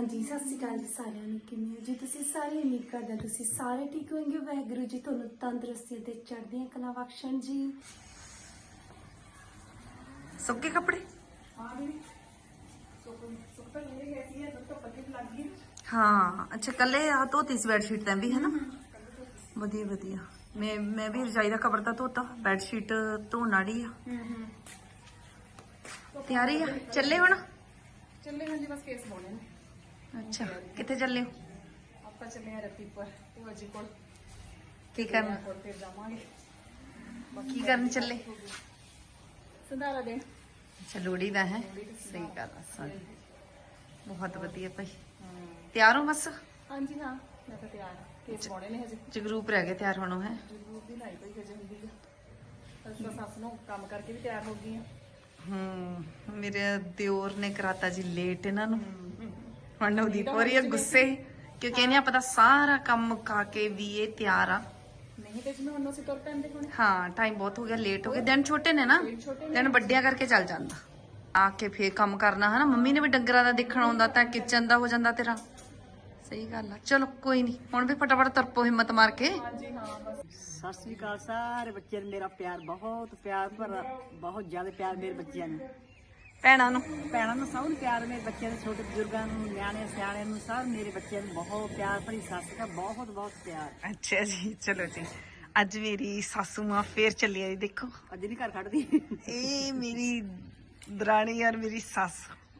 ਹਾਂਜੀ ਸਤਿ ਸ਼੍ਰੀ ਅਕਾਲ ਜੀ ਸਾਰਿਆਂ ਨੂੰ ਕਿਵੇਂ ਹੋ ਜੀ ਤੁਸੀਂ? ਸਾਰੇ ਉਮੀਦ ਕਰਦਾ ਤੁਸੀਂ ਸਾਰੇ ਠੀਕ ਹੋਵੋਗੇ। ਵਾਹਿਗੁਰੂ ਜੀ ਤੁਹਾਨੂੰ ਤੰਦਰੁਸਤੀ ਤੇ ਚੜ੍ਹਦੀਆਂ ਕਲਾ ਬਖਸ਼ਣ ਜੀ। ਸੁੱਕੇ ਕੱਪੜੇ? ਹਾਂ ਅੱਛਾ ਕੱਲੇ ਆ ਧੋਤੀ ਸੀ ਬੈੱਡ ਸ਼ੀਟ ਤਾਂ ਵੀ ਹੈ ਨਾ? ਵਧੀਆ ਵਧੀਆ। ਮੈਂ ਮੈਂ ਵੀ ਰਜਾਈ ਦਾ ਕਵਰ ਤਾਂ ਧੋਤਾ ਬੈੱਡ ਸ਼ੀਟ ਧੋਣ ਵਾਲੀ ਆ। ਤਿਆਰੀ ਆ? ਚੱਲੇ ਹੁਣ? ਚੱਲੇ ਹਾਂ ਜੀ ਬਸ ਕੇਸ ਪਾਉਣੇ ਨੇ। ਅੱਛਾ ਕਿੱਥੇ ਚੱਲੇ ਹੋ? ਆਪਾਂ ਚੱਲੇ ਹਾਂ ਰੱਤੀ ਪਰ ਭੂਆ ਜੀ ਕੋਲ। ਕੀ ਕਰਨ? ਕੋਲ ਫਿਰ ਜਾਵਾਂਗੇ। ਕੀ ਕਰਨ ਚੱਲੇ? ਸੰਧਾਰਾ ਦੇਣ। ਅੱਛਾ ਲੋੜੀ ਦਾ ਹੈ? ਸਹੀ ਗੱਲ ਆ ਸਾਰੀ। ਬਹੁਤ ਵਧੀਆ ਭਾਈ। ਤਿਆਰ ਹੋ ਬਸ? ਹਾਂਜੀ ਹਾਂ ਮੈਂ ਤਾਂ ਤਿਆਰ ਹਾਂ। ਕੇਸ ਪਾਉਣੇ ਨੇ ਹਜੇ। ਜਗਰੂਪ ਰਹਿ ਗਏ ਤਿਆਰ ਹੋਣੋਂ ਹੈ? ਜਰੂਰ ਦੀ ਲਾਈ ਕੋਈ ਹਜੇ ਹੁੰਦੀ ਆ। ਅਸੀਂ ਤਾਂ ਸੱਸ ਨੂੰ ਕੰਮ ਕਰਕੇ ਵੀ ਤਿਆਰ ਹੋ ਗਈਆਂ। ਹੂੰ ਮੇਰੇ ਦਿਓਰ ਨੇ ਕਰਾਤਾ ਜੀ ਲੇਟ ਇਹਨਾਂ ਨੂੰ। ਹੁਣ ਨਵਦੀਪ ਹੋ ਰਹੀ ਹੈ ਗੁੱਸੇ ਕਿਉਂਕਿ ਇਹਨੇ ਪਤਾ ਸਾਰਾ ਕੰਮ ਮੁਕਾ ਕੇ ਵੀ ਇਹ ਤਿਆਰ ਆ। ਨਹੀਂ ਤੇ ਜਿਵੇਂ ਹੁਣ ਅਸੀਂ ਤੁਰ ਪੈਂਦੇ ਹੁਣ। ਹਾਂ ਟਾਈਮ ਬਹੁਤ ਹੋ ਗਿਆ ਲੇਟ ਹੋ ਗਿਆ ਦਿਨ ਛੋਟੇ ਨੇ ਨਾ ਦਿਨ ਵੱਡਿਆਂ ਕਰਕੇ ਚੱਲ ਜਾਂਦਾ। ਆ ਕੇ ਫੇਰ ਕੰਮ ਕਰਨਾ ਹਨਾ? ਮੰਮੀ ਨੇ ਵੀ ਡੰਗਰਾਂ ਦਾ ਦੇਖਣ ਆਉਂਦਾ ਤਾਂ ਕਿਚਨ ਦਾ ਹੋ ਜਾਂਦਾ ਤੇਰਾ। ਸਹੀ ਗੱਲ ਆ। ਚਲੋ ਕੋਈ ਨਹੀਂ। ਹੁਣ ਵੀ ਫਟਾਫਟ ਤਰਪੋ ਹਿੰਮਤ ਮਾਰ ਕੇ। ਹਾਂਜੀ ਹਾਂ ਬਸ। ਸਤਿ ਸ੍ਰੀ ਅਕਾਲ ਸਾਰੇ ਬੱਚਿਆਂ ਨੂੰ। ਮੇਰਾ ਪਿਆਰ ਬਹੁਤ ਪਿਆਰ ਪਰ ਬਹੁਤ ਜ਼ਿਆਦਾ ਪਿਆਰ ਮੇਰੇ ਬੱਚਿਆਂ ਨੂੰ। ਭੈਣਾਂ ਨੂੰ। ਭੈਣਾਂ ਨੂੰ ਸਭ ਨੂੰ ਪਿਆਰ ਮੇਰੇ ਬੱਚਿਆਂ ਨੂੰ ਛੋਟੇ ਬਜ਼ੁਰਗਾਂ ਨੂੰ ਨਿਆਣੇ ਸਿਆਣਿਆਂ ਨੂੰ ਸਭ ਮੇਰੇ ਬੱਚਿਆਂ ਨੂੰ ਬਹੁਤ ਪਿਆਰ ਭਰੀ ਸੱਸ ਦਾ ਬਹੁਤ ਬਹੁਤ ਪਿਆਰ। ਅੱਛਾ ਜੀ ਚਲੋ ਜੀ। ਅੱਜ ਮੇਰੀ ਸਾਸੂ ਮਾਂ ਫੇਰ ਚੱਲੀ ਆਈ ਦੇਖੋ। ਅੱਜ ਨਹੀਂ ਘਰ ਖੜਦੀ। ਇਹ ਮੇਰੀ ਦਰਾਣੀ ਯਾਰ ਮੇਰੀ ਸੱਸ।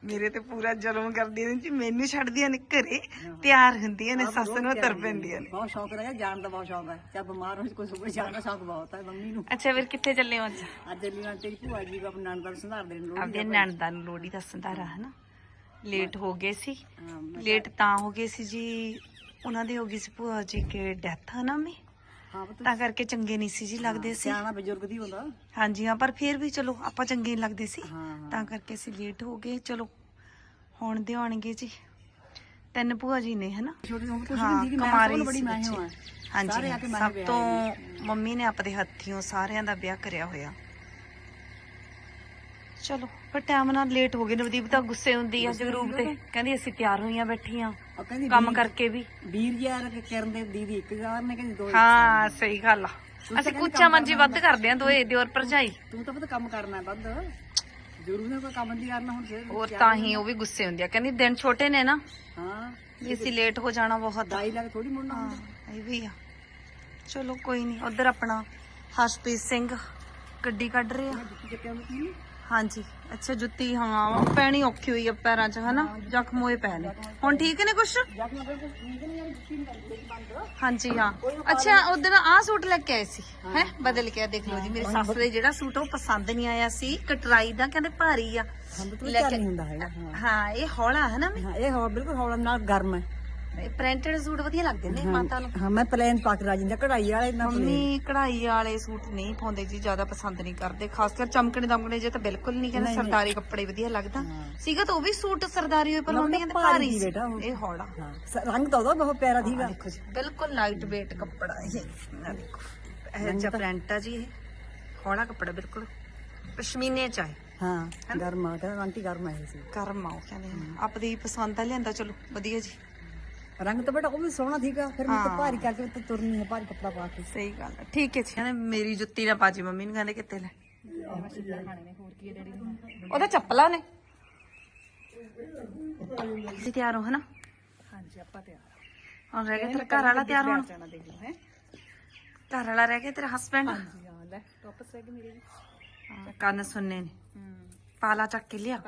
ਮੇਰੇ ਤੇ ਪੂਰਾ ਜ਼ੁਲਮ ਕਰਦੀਆਂ ਨੇ ਜੀ ਮੈਨੂੰ ਛੱਡਦੀਆਂ ਨੇ ਘਰੇ ਤਿਆਰ ਹੁੰਦੀਆਂ ਨੇ ਸੱਸ ਨੂੰ ਤਰ ਪੈਂਦੀਆਂ ਨੇ। ਬਹੁਤ ਸ਼ੌਕ ਰਿਹਾ ਜਾਣ ਦਾ ਬਹੁਤ ਸ਼ੌਕ ਹੈ। ਚਾਹ ਬਿਮਾਰ ਹੋਈ ਕੋਈ ਸੁਪਰ ਜਾਣ ਦਾ ਸ਼ੌਕ ਬਹੁਤ ਹੈ ਮੰਮੀ ਨੂੰ। ਅੱਛਾ ਫਿਰ ਕਿੱਥੇ ਚੱਲੇ ਹੋ ਅੱਜ? ਅੱਜ ਲੀਨਾ ਤੇਰੀ ਭੂਆ ਜੀ ਆਪਣੇ ਨਾਨਕਾ ਨੂੰ ਸੰਧਾਰ ਦੇਣ ਲੋੜ ਆਪਦੇ ਨਣਦਾਂ ਨੂੰ ਲੋੜੀ ਦਾ ਸੰਧਾਰਾ ਹੈ। ਨਾ ਲੇਟ ਹੋ ਗਏ ਸੀ। ਲੇਟ ਤਾਂ ਹੋ ਗਏ ਸੀ ਜੀ ਉਹਨਾਂ ਦੇ ਹੋ ਗਈ ਸੀ ਭੂਆ ਜੀ ਕੇ ਡੈਥ ਹੈ ਨਾ ਮੇ ਹਾਂ ਪੁੱਤ। ਤਾਂ ਕਰਕੇ ਚੰਗੇ ਨਹੀਂ ਸੀ ਜੀ ਲੱਗਦੇ ਸੀ। ਸਿਆਣਾ ਬਜ਼ੁਰਗ ਦੀ ਹੁੰਦਾ। ਹਾਂਜੀ ਹਾਂ ਪਰ ਫਿਰ ਵੀ ਚਲੋ ਆਪਾਂ ਚੰਗੇ ਨਹੀਂ ਲੱਗਦੇ ਸੀ। ਹਾਂ। ਤਾਂ ਕਰਕੇ ਅਸੀਂ ਲੇਟ ਹੋ ਗਏ। ਚਲੋ ਹੁਣ ਦੇ ਆਉਣਗੇ ਜੀ। ਤਿੰਨ ਭੂਆ ਜੀ ਨੇ ਹਨਾ? ਛੋਟੀ ਉਮਰ ਕੁਛ ਹਾਂ, ਨਹੀਂ ਸੀ ਕਿ ਮੈਂ ਕੁਮਾਰੀ ਸਭ ਤੋਂ ਬੜੀ ਸੀ ਮੈਂ ਬੱਚੀ। ਹਾਂ ਹਾਂਜੀ ਸਾਰੇ ਆ ਕੇ ਮੈਂ ਸਭ ਵਿਆਹ ਤੋਂ ਮੰਮੀ ਨੇ ਆਪਦੇ ਹੱਥੀਂ ਸਾਰਿਆਂ ਦਾ ਵਿਆਹ ਕਰਿਆ ਹੋਇਆ। ਚਲੋ ਪਰ ਟਾਈਮ ਨਾਲ ਲੇਟ ਹੋ ਗਏ ਨਵਦੀਪ ਤਾਂ ਗੁੱਸੇ ਹੁੰਦੀ ਆ ਜਗਰੂਪ ਤੇ। ਕਹਿੰਦੀ ਅਸੀਂ ਤਿਆਰ ਹੋਈਆਂ ਬੈਠੀਆਂ। ਉਹ ਕਹਿੰਦੀ ਕੰਮ ਕਰਕੇ ਵੀ। ਵੀਰ ਯਾਰ ਕਿ ਕਰਨ ਦੇ ਦੀਦੀ ਇੱਕ ਯਾਰ ਨੇ ਕਹਿੰਦੀ ਦੋ ਇੱਕ ਹਾਂ ਸਹੀ ਗੱਲ ਆ। ਅਸੀਂ ਕੁੱਚਾ ਮੰਜੀ ਵੱਧ ਕਰਦੇ ਆ ਦੋਏ ਦਿਓਰ ਭਰਜਾਈ। ਤੂੰ ਤਾਂ ਪਤਾ ਕੰਮ ਕਰਨਾ ਵੱਧ ਜ਼ਰੂਰ ਨੇ ਕੋਈ ਕੰਮ ਨਹੀਂ ਕਰਨਾ ਹੁਣ ਫਿਰ ਹੋਰ ਤਾਂ ਹੀ ਉਹ ਵੀ ਗੁੱਸੇ ਹੁੰਦੀ ਆ। ਕਹਿੰਦੀ ਦਿਨ ਛੋਟੇ ਨੇ ਨਾ ਹਾਂ ਅਸੀਂ ਲੇਟ ਹੋ ਜਾਣਾ ਬਹੁਤ। ਆ। ਦਾਈ ਲੱਗ ਥੋੜੀ ਮੁੜਨਾ ਹਾਂ ਹੁੰਦਾ। ਇਹ ਵੀ ਆ। ਚਲੋ ਕੋਈ ਨਹੀਂ ਉਧਰ ਆਪਣਾ ਹਰਸ਼ਪ੍ਰੀਤ ਸਿੰਘ ਗੱਡੀ ਕੱਢ ਰਿਹਾ। ਹਾਂਜੀ। ਅੱਛਾ ਜੁੱਤੀ ਹਾਂ ਉਹ ਪੈਣੀ ਔਖੀ ਹੋਈ ਆ ਪੈਰਾਂ 'ਚ ਹਨਾ? ਜ਼ਖਮ ਹੋਏ ਪੈ ਨੇ। ਹੁਣ ਠੀਕ ਨੇ ਕੁਛ? ਹਾਂਜੀ ਹਾਂ। ਅੱਛਾ ਉਧਰ ਆਹ ਸੂਟ ਲੈ ਕੇ ਆਏ ਸੀ ਹੈ? ਬਦਲ ਕੇ ਆ ਦੇਖ ਲਓ ਜੀ ਮੇਰੀ ਸੱਸ ਦੇ ਜਿਹੜਾ ਸੂਟ ਉਹ ਪਸੰਦ ਨਹੀਂ ਆਇਆ ਸੀ। ਕਟਰਾਈ ਦਾ ਕਹਿੰਦੇ ਭਾਰੀ ਆ। ਲੈ ਕੇ- ਹਾਂ। ਇਹ ਹੌਲਾ ਹੈ ਨਾ ਇਹ ਹਵਾ ਬਿਲਕੁਲ ਹੌਲਾ ਨਾਲ ਗਰਮ ਹੈ। ਪ੍ਰਿੰਟਡ ਸੂਟ ਵਧੀਆ ਲੱਗਦੇ ਨੇ ਮਾਤਾ ਨੂੰ। ਹਾਂ ਮੈਂ ਪਲੇਨ ਪਾ ਕੇ ਰਾਜੀ ਦਾ ਕਢਾਈ ਵਾਲੇ ਨਾ ਮੰਮੀ ਕਢਾਈ ਵਾਲੇ ਸੂਟ ਨਹੀਂ ਪਾਉਂਦੇ ਜੀ ਜ਼ਿਆਦਾ ਪਸੰਦ ਨਹੀਂ ਕਰਦੇ। ਖਾਸ ਕਰ ਚਮਕਣੇ ਦਮਕਣੇ ਜੇ ਤਾਂ ਬਿਲਕੁਲ ਨਹੀਂ ਕਹਿੰਦੇ ਸਰਦਾਰੀ ਕੱਪੜੇ ਵਧੀਆ ਲੱਗਦਾ। ਸੀਗਾ ਤਾਂ ਉਹ ਵੀ ਸੂਟ ਸਰਦਾਰੀ ਹੋਏ ਪਰ ਮੰਮੀ ਉਹ ਕਹਿੰਦੇ ਭਾਰੀ ਸੀ। ਉਹ। ਇਹ ਹੌਲਾ। ਹਾਂ ਰੰਗ ਤਾਂ ਉਹਦਾ ਬਹੁਤ ਪਿਆਰਾ ਜੀ ਬਿਲਕੁਲ ਲਾਈਟ weight ਕੱਪੜਾ ਇਹ। ਦੇਖੋ ਇਹ ਜਿਹਾ ਪ੍ਰਿੰਟ ਆ ਜੀ ਇਹ। ਹੌਲਾ ਕੱਪੜਾ ਬਿਲਕੁਲ ਪਸ਼ਮੀਨੇ ਚ ਆਏ ਹਾਂ ਗਰਮ ਕਹਿੰਦਾ ਆਂਟੀ ਗਰਮ ਆਏ ਸੀ ਕਰਮ ਆਓ ਕਹਿੰਦੇ। ਆਪਦੀ ਪਸੰਦ ਆ ਲਿਆਂਦਾ ਚਲੋ ਵਧੀਆ ਜੀ। ਰੰਗ ਤਾਂ ਬੇਟਾ ਉਹ ਵੀ ਸੋਹਣਾ ਸੀਗਾ ਫਿਰ ਮੈਂ ਤਾਂ ਭਾਰੀ ਕਰਕੇ ਤੇ ਤੁਰਨੀ ਹੈ ਭਾਰੀ ਕੱਪੜਾ ਪਾ ਕੇ। ਸਹੀ ਗੱਲ ਹੈ ਠੀਕ ਹੈ ਜੀ। ਕਹਿੰਦੇ ਮੇਰੀ ਜੁੱਤੀ ਨਾ ਪਾਜੀ ਮੰਮੀ ਨੂੰ ਕਹਿੰਦੇ ਕਿੱਥੇ ਲੈ। ਉਹਦਾ ਚੱਪਲਾਂ ਨੇ। ਜੀ ਤਿਆਰ ਹੋ ਹਨਾ? ਹਾਂਜੀ ਆਪਾਂ ਤਿਆਰ ਹੁਣ ਰਹਿ ਗਿਆ ਤੇਰਾ ਘਰ ਵਾਲਾ ਤਿਆਰ ਹੋਣ? ਘਰ ਵਾਲਾ ਰਹਿ ਗਿਆ ਤੇਰਾ ਹਸਬੈਂਡ ਹਾਂਜੀ ਹਾਂ ਲੈ ਵਾਪਸ ਰਹਿ ਗਏ ਮੇਰੇ ਵੀ। ਕੰਨ ਸੁਣਨੇ ਨੇ। ਪਾਲਾ ਚੱਕ ਕੇ ਲਿਆ।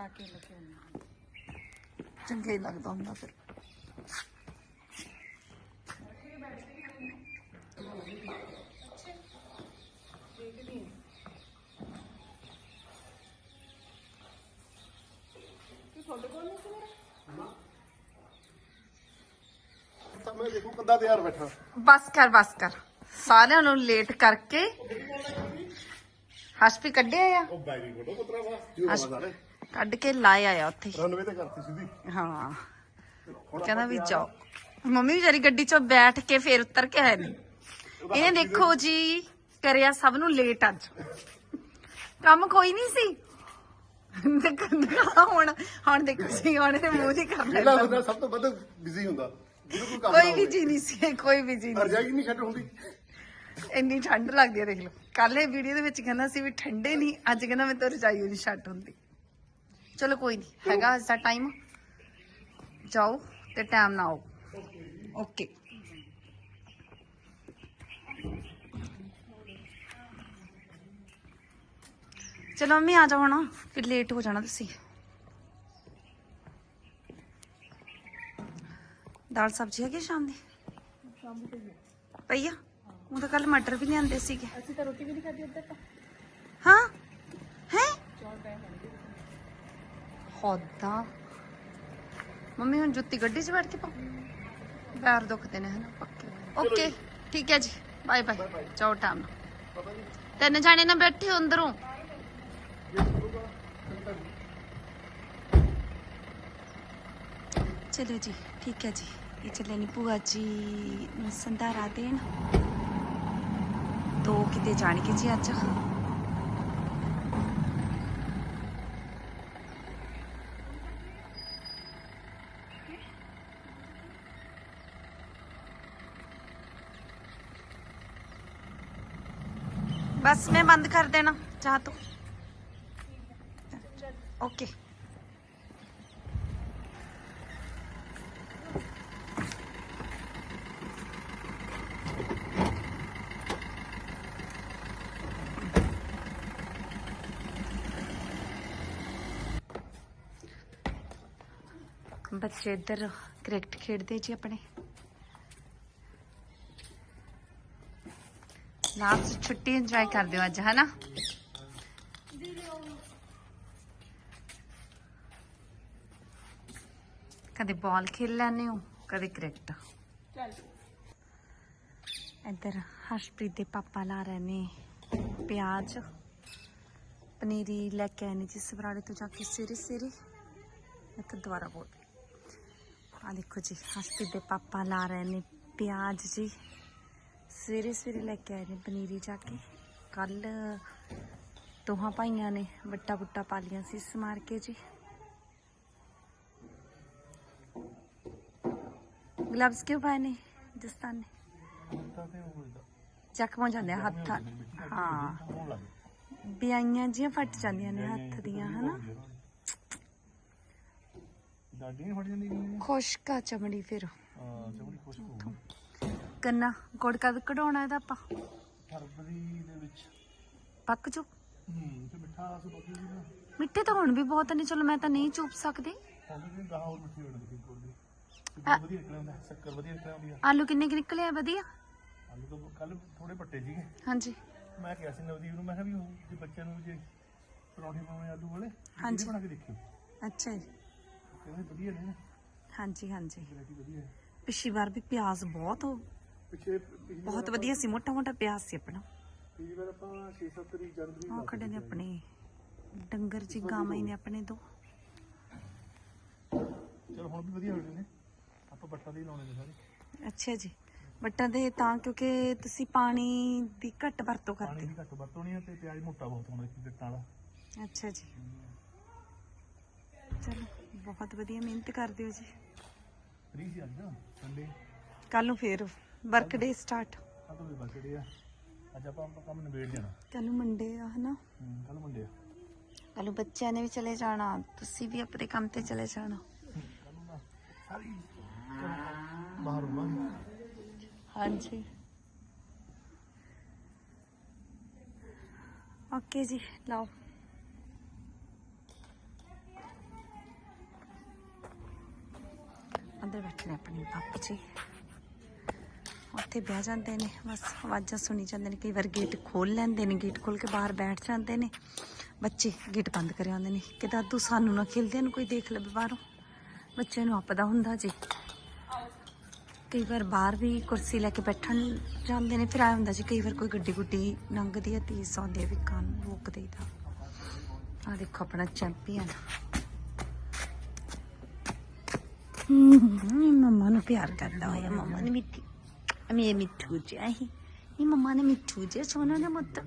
ਚੰਗਾ ਲੱਗਦਾ ਹੁੰਦਾ ਫਿਰ ਤਾਂ ਕੰਦਾ ਤਿਆਰ ਬੈਠਾ। ਬਸ ਕਰ ਬਸ ਕਰ। ਸਾਰਿਆਂ ਨੂੰ ਲੇਟ ਕਰਕੇ ਹਸਪੀ ਕੱਢਿਆ ਆ? ਉਹ ਬੈਗੀ ਫੋਟੋ ਪੁੱਤਰਾ ਵਾ ਜੀ ਬਾਬਾ ਸਾਰੇ ਕੱਢ ਕੇ ਲਾਇਆ ਆ ਉੱਥੇ। ਰਨਵੇ ਤੇ ਕਰਤੀ ਸਿੱਧੀ। ਹਾਂ। ਕਹਿੰਦਾ ਵੀ ਜਾਓ। ਮੰਮੀ ਵਿਚਾਰੀ ਗੱਡੀ 'ਚੋਂ ਬੈਠ ਕੇ ਫੇਰ ਉਤਰ ਕੇ ਆਏ ਨੇ। ਇਹਨੇ ਦੇਖੋ ਜੀ ਕਰਿਆ ਸਭ ਨੂੰ ਲੇਟ ਅੱਜ। ਕੰਮ ਕੋਈ ਨਹੀਂ ਸੀ। ਹੁਣ ਹੁਣ ਦੇਖੋ ਸੀ ਹੁਣ ਮੂੰਹ ਦੀ ਕਰ ਜਿਹੜਾ ਬੰਦਾ ਸਭ ਤੋਂ ਵੱਧ ਬਿਜ਼ੀ ਹੁੰਦਾ। ਕੋਈ ਵੀ ਜੀ ਨਹੀਂ ਸੀ ਕੋਈ ਵੀ ਜੀ ਨਹੀਂ ਰਜਾਈ ਨਹੀਂ ਛੱਡ ਹੁੰਦੀ। ਇੰਨੀ ਠੰਡ ਲੱਗਦੀ ਹੈ ਦੇਖ ਲਓ। ਕੱਲ ਇਹ ਵੀਡੀਓ ਦੇ ਵਿੱਚ ਕਹਿੰਦਾ ਸੀ ਵੀ ਠੰਡੇ ਨਹੀਂ ਅੱਜ ਕਹਿੰਦਾ ਮੈਂ ਤਾਂ ਰਜਾਈ ਨਹੀਂ ਛੱਡ ਹੁੰਦੀ। ਚਲੋ ਕੋਈ ਨਹੀਂ ਹੈਗਾ ਅੱਜ ਦਾ ਟਾਈਮ ਜਾਓ ਤੇ ਟਾਈਮ ਨਾ ਆਓ। ਓਕੇ ਚਲੋ ਮੰਮੀ ਆ ਜਾਓ ਹੁਣ ਫਿਰ ਲੇਟ ਹੋ ਜਾਣਾ ਤੁਸੀਂ। ਦਾਲ ਸਬਜ਼ੀ ਹੈਗੀ ਸ਼ਾਮ ਦੀ ਪਈ ਆ ਉਹ ਤਾਂ ਕੱਲ ਮਟਰ ਵੀ ਲਿਆਂਦੇ ਸੀਗੇ ਅਸੀਂ ਤਾਂ ਰੋਟੀ ਵੀ ਨਹੀਂ ਖਾਧੀ ਉੱਧਰ ਤਾਂ ਹਾਂ ਹੈ ਹੋਦਾ ਮੰਮੀ ਹੁਣ ਜੁੱਤੀ ਗੱਡੀ 'ਚ ਬੈਠ ਕੇ ਪਾਉ ਪੈਰ ਦੁਖਦੇ ਨੇ ਹਨਾ ਪੱਕੇ ਓਕੇ ਠੀਕ ਹੈ ਜੀ ਬਾਏ ਬਾਏ ਜਾਓ ਟਾਈਮ ਨਾਲ ਤਿੰਨ ਜਾਣੇ ਨਾ ਬੈਠੇ ਹੋ ਅੰਦਰੋਂ ਚਲੋ ਜੀ ਠੀਕ ਹੈ ਜੀ ਇਹ ਚੱਲੇ ਨੀ ਭੂਆ ਜੀ ਨੂੰ ਸੰਧਾਰਾ ਦੇਣ ਦੋ ਕਿਤੇ ਜਾਣਗੇ ਜੀ ਅੱਜ बस मैं बंद कर देना चाह तो ओके ਬੱਚੇ ਇੱਧਰ ਕ੍ਰਿਕਟ ਖੇਡਦੇ ਜੀ ਆਪਣੇ। ਲਾਸਟ ਛੁੱਟੀ ਇੰਜੋਏ ਕਰਦੇ ਹੋ ਅੱਜ, ਹਨਾ? ਕਦੇ ਬਾਲ ਖੇਲ ਲੈਂਦੇ ਹੋ, ਕਦੇ ਕ੍ਰਿਕਟ। ਇੱਧਰ ਹਰਸ਼ਪ੍ਰੀਤ ਦੇ ਪਾਪਾ ਲਾ ਰਹੇ ਨੇ ਪਿਆਜ਼। ਪਨੀਰੀ ਲੈ ਕੇ ਆਏ ਨੇ ਜੀ ਸਵਰਾੜੇ ਤੋਂ ਜਾ ਕੇ ਸਿਰੇ ਸਿਰੇ ਇੱਕ ਦੁਬਾਰਾ ਬੋਲ ਆ ਦੇਖੋ ਜੀ ਹਰਸ਼ਪ੍ਰੀਤ ਦੇ ਪਾਪਾ ਲਾ ਰਹੇ ਨੇ ਪਿਆਜ਼ ਜੀ। ਸਵੇਰੇ ਸਵੇਰੇ ਲੈ ਕੇ ਆਏ ਨੇ ਪਨੀਰੀ ਜਾ ਕੇ। ਕੱਲ ਦੋਹਾਂ ਭਾਈਆਂ ਨੇ ਵੱਟਾ ਬੁੱਟਾ ਪਾ ਲੀਆਂ ਸੀ ਸਮਾਰ ਕੇ ਜੀ। ਗਲਵਸ ਕਿਉਂ ਪਾਏ ਨੇ ਦਸਤਾਨ? ਨੇ ਜ਼ਖਮ ਹੋ ਜਾਂਦੇ ਹੱਥ ਹਾਂ। ਬਿਆਈਆਂ ਜੀਆਂ ਫਟ ਜਾਂਦੀਆਂ ਨੇ ਹੱਥ ਦੀਆਂ ਹਨਾ? ਡਾਡੀ ਨਹੀਂ ਫੜ ਜਾਂਦੀ ਕਿ ਖੁਸ਼ਕਾ ਚਮੜੀ ਫਿਰ। ਹਾਂ ਚਮੜੀ ਖੁਸ਼ ਹੋ ਕੰਨਾ ਗੁੜ ਕਦ ਕਢਾਉਣਾ ਇਹਦਾ ਆਪਾਂ। ਫਰਵਰੀ ਦੇ ਵਿੱਚ। ਪੱਕ ਜੋ? ਹੂੰ ਤੇ ਮਿੱਠਾ ਨਾ। ਤਾਂ ਹੁਣ ਵੀ ਬਹੁਤ ਨੇ ਚਲੋ ਮੈਂ ਤਾਂ ਨਹੀਂ ਚੂਪ ਸਕਦੀ। ਹੁਣ ਵੀ ਗਾਹ ਹੋਰ ਮਿੱਠੀ ਹੋ ਜਾਂਦੀ ਕੋਈ ਦੀ। ਆ- ਵਧੀਆ ਨਿਕਲ ਆਉਂਦਾ ਸ਼ੱਕਰ ਵਧੀਆ ਨਿਕਲ ਆਉਂਦੀ ਆ ਆਲੂ ਕਿੰਨੇ ਕਿ ਨਿਕਲੇ ਆ? ਵਧੀਆ? ਆਲੂ ਤਾਂ ਕੱਲ ਥੋੜੇ ਪੱਟੇ ਸੀਗੇ। ਹਾਂਜੀ। ਮੈਂ ਕਿਹਾ ਸੀ ਨਵਦੀਪ ਨੂੰ ਮੈਂ ਕਿਹਾ ਵੀ ਉਹ ਜੇ ਬੱਚਿਆਂ ਨੂੰ ਜੇ ਪਰੌਂਠੇ ਬਣਾਉਣੇ ਆਲੂ ਵਾਲੇ ਹਾਂਜੀ। ਬਣਾ ਕੇ ਦੇਖਿਓ। ਅੱਛਾ ਜੀ। ਕਹਿੰਦੇ ਵਧੀਆ ਨੇ। ਹਾਂਜੀ ਹਾਂਜੀ। ਵੈਰਾਈਟੀ ਵਧੀਆ। ਹੈ ਪਿਛਲੀ ਵਾਰ ਵੀ ਪਿਆਜ਼ ਬਹੁਤ ਪਿੱਛੇ ਪਿਛਲੀ ਬਹੁਤ ਵਧੀਆ ਸੀ ਮੋਟਾ ਮੋਟਾ ਪਿਆਜ਼ ਸੀ ਆਪਣਾ। ਪਿਛਲੀ ਵਾਰ ਆਪਾਂ 6-7 ਤਰੀਕ ਜਨਵਰੀ ਉਹ ਖੜੇ ਨੇ ਆਪਣੇ। ਡੰਗਰ ਜੀ ਗਾਵਾਂ ਹੀ ਨੇ ਆਪਣੇ ਦੋ। ਚਲ ਹੁਣ ਵੀ ਵਧੀਆ ਹੋ ਗਏ ਨੇ ਆਪਾਂ ਬੱਟਾਂ ਦੇ ਲਾਉਣੇ ਨੇ ਸਾਰੇ। ਅੱਛਾ ਜੀ। ਵੱਟਾਂ ਦੇ ਤਾਂ ਕਿਉਂਕਿ ਤੁਸੀਂ ਪਾਣੀ ਦੀ ਘੱਟ ਵਰਤੋਂ ਪਾਣੀ ਕਰਦੇ। ਦੀ ਘੱਟ ਵਰਤੋਣੀ ਆ ਤੇ ਪਿਆਜ਼ ਮੋਟਾ ਬਹੁਤ ਹੋਣਾ ਇੱਕ ਗੱਟਾਂ ਵਾਲਾ। ਹੋ ਅੱਛਾ ਜੀ। ਚਲੋ। ਬਹੁਤ ਵਧੀਆ ਮਿਹਨਤ ਕਰਦੇ ਹੋ ਜੀ। ਫ੍ਰੀ ਸੀ ਅੱਜ ਸੰਡੇ ਕੱਲ ਨੂੰ ਫੇਰ ਵਰਕ ਡੇ ਸਟਾਰਟ ਆ ਤਾਂ ਵੀ ਬਰਥਡੇ ਆ। ਅੱਜ ਆਪਾਂ ਆਪਾਂ ਕੰਮ ਨਿਬੇੜ ਜਾਣਾ। ਕੱਲ ਨੂੰ ਮੰਡੇ ਆ ਹਨਾ? ਕੱਲ ਮੰਡੇ ਆ। ਕੱਲ ਨੂੰ ਬੱਚਿਆਂ ਨੇ ਵੀ ਚਲੇ ਜਾਣਾ ਤੁਸੀਂ ਵੀ ਆਪਣੇ ਕੰਮ ਤੇ ਚਲੇ ਜਾਣਾ। ਕੱਲ ਨੂੰ ਨਾ ਸਾਰੀ ਬਾਹਰ ਹੋਵਾਂਗੇ। ਹਾਂਜੀ। ਓਕੇ ਜੀ ਲਓ। ਅੰਦਰ ਬੈਠੇ ਨੇ ਆਪਣੇ ਪਾਪਾ ਜੀ। ਉੱਥੇ ਬਹਿ ਜਾਂਦੇ ਨੇ, ਬਸ ਆਵਾਜ਼ਾਂ ਸੁਣੀ ਜਾਂਦੇ ਨੇ, ਕਈ ਵਾਰ ਗੇਟ ਖੋਲ ਲੈਂਦੇ ਨੇ ਗੇਟ ਖੋਲ ਕੇ ਬਾਹਰ ਬੈਠ ਜਾਂਦੇ ਨੇ। ਬੱਚੇ ਗੇਟ ਬੰਦ ਕਰੇ ਆਉਂਦੇ ਨੇ। ਕਿ ਦਾਦੂ ਸਾਨੂੰ ਨਾ ਖੇਲਦਿਆਂ ਨੂੰ ਕੋਈ ਦੇਖ ਲਵੇ ਬਾਹਰੋਂ। ਬੱਚਿਆਂ ਨੂੰ ਆਪਦਾ ਹੁੰਦਾ ਜੀ। ਕਈ ਵਾਰ ਬਾਹਰ ਵੀ ਕੁਰਸੀ ਲੈ ਕੇ ਬੈਠਣ ਜਾਂਦੇ ਨੇ, ਫਿਰ ਆਇਆ ਹੁੰਦਾ ਜੀ ਕਈ ਵਾਰ ਕੋਈ ਗੱਡੀ ਗੁੱਡੀ ਲੰਘਦੀ ਹੈ ਤੀਸ ਆਉਂਦੀ ਹੈ ਵੀ ਕੰਨ ਰੋਕ ਦੇਈਦਾ ਆ ਦੇਖੋ ਆਪਣਾ ਚੈਂਪੀਅਨ। ਮੰਮਾ ਨੂੰ ਪਿਆਰ ਕਰਦਾ ਹੋਇਆ ਮੰਮਾ ਨੇ ਮਿੱਠੀ ਅਮੀ ਮਿੱਠੂ ਜਿਹਾ ਹੀ ਇਹ ਮੰਮਾ ਨੇ ਮਿੱਠੂ ਜਿਹਾ ਸੋਨਾ ਨੇ ਮੁੱਤ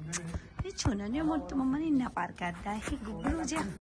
ਇਹ ਸੋਨਾ ਨੇ ਮੁੱਤ ਮੰਮਾ ਨੇ ਇੰਨਾ ਪਿਆਰ ਕਰਦਾ ਹੈ ਗੁੱਗਲੂ ਜਿਹਾ